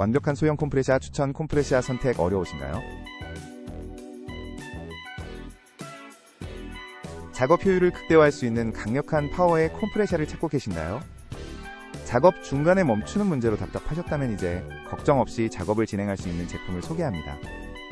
완벽한 소형 콤프레셔 추천 콤프레셔 선택 어려우신가요? 작업 효율을 극대화할 수 있는 강력한 파워의 콤프레셔를 찾고 계신가요? 작업 중간에 멈추는 문제로 답답하셨다면 이제 걱정 없이 작업을 진행할 수 있는 제품을 소개합니다.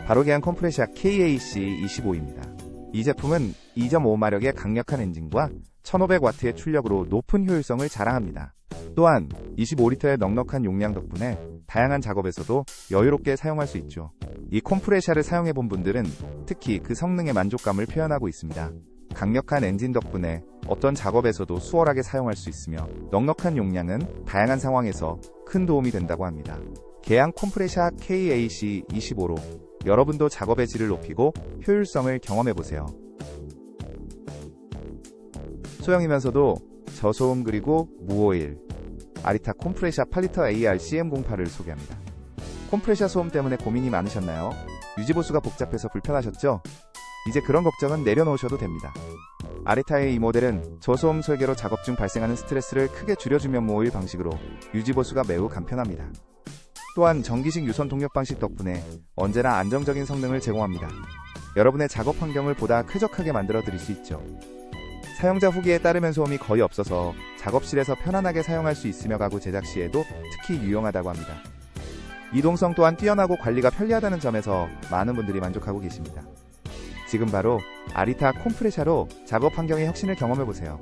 바로 계한 컴프레셔 KAC25입니다. 이 제품은 2.5마력의 강력한 엔진과 1500W의 출력으로 높은 효율성을 자랑합니다. 또한 25리터의 넉넉한 용량 덕분에 다양한 작업에서도 여유롭게 사용할 수 있죠. 이 콤프레셔를 사용해 본 분들은 특히 그 성능의 만족감을 표현하고 있습니다. 강력한 엔진 덕분에 어떤 작업에서도 수월하게 사용할 수 있으며 넉넉한 용량은 다양한 상황에서 큰 도움이 된다고 합니다. 계양 콤프레셔 KAC25로 여러분도 작업의 질을 높이고 효율성을 경험해보세요. 소형이면서도 저소음 그리고 무오일 아리타 콤프레셔 8리터 AR CM08을 소개합니다. 콤프레셔 소음 때문에 고민이 많으셨나요? 유지보수가 복잡해서 불편하셨죠? 이제 그런 걱정은 내려놓으셔도 됩니다. 아리타의 이 모델은 저소음 설계로 작업 중 발생하는 스트레스를 크게 줄여주면 모일 방식으로 유지보수가 매우 간편합니다. 또한 전기식 유선 동력 방식 덕분에 언제나 안정적인 성능을 제공합니다. 여러분의 작업 환경을 보다 쾌적하게 만들어 드릴 수 있죠. 사용자 후기에 따르면 소음이 거의 없어서 작업실에서 편안하게 사용할 수 있으며 가구 제작 시에도 특히 유용하다고 합니다. 이동성 또한 뛰어나고 관리가 편리하다는 점에서 많은 분들이 만족하고 계십니다. 지금 바로 아리타 콤프레셔로 작업 환경의 혁신을 경험해보세요.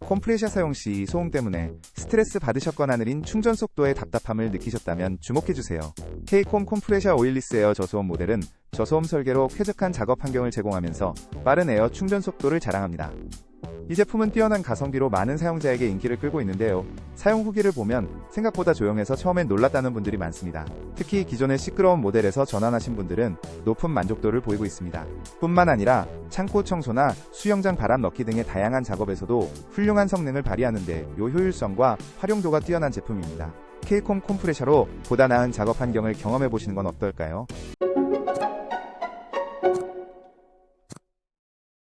콤프레셔 사용 시 소음 때문에 스트레스 받으셨거나 느린 충전 속도에 답답함을 느끼셨다면 주목해주세요. K콤 콤프레셔 오일리스 에어 저소음 모델은 저소음 설계로 쾌적한 작업 환경을 제공하면서 빠른 에어 충전 속도를 자랑합니다. 이 제품은 뛰어난 가성비로 많은 사용자에게 인기를 끌고 있는데요. 사용 후기를 보면 생각보다 조용해서 처음엔 놀랐다는 분들이 많습니다. 특히 기존의 시끄러운 모델에서 전환하신 분들은 높은 만족도를 보이고 있습니다. 뿐만 아니라 창고 청소나 수영장 바람 넣기 등의 다양한 작업에서도 훌륭한 성능을 발휘하는데 요 효율성과 활용도가 뛰어난 제품입니다. K콤 콤프레셔로 보다 나은 작업 환경을 경험해 보시는 건 어떨까요?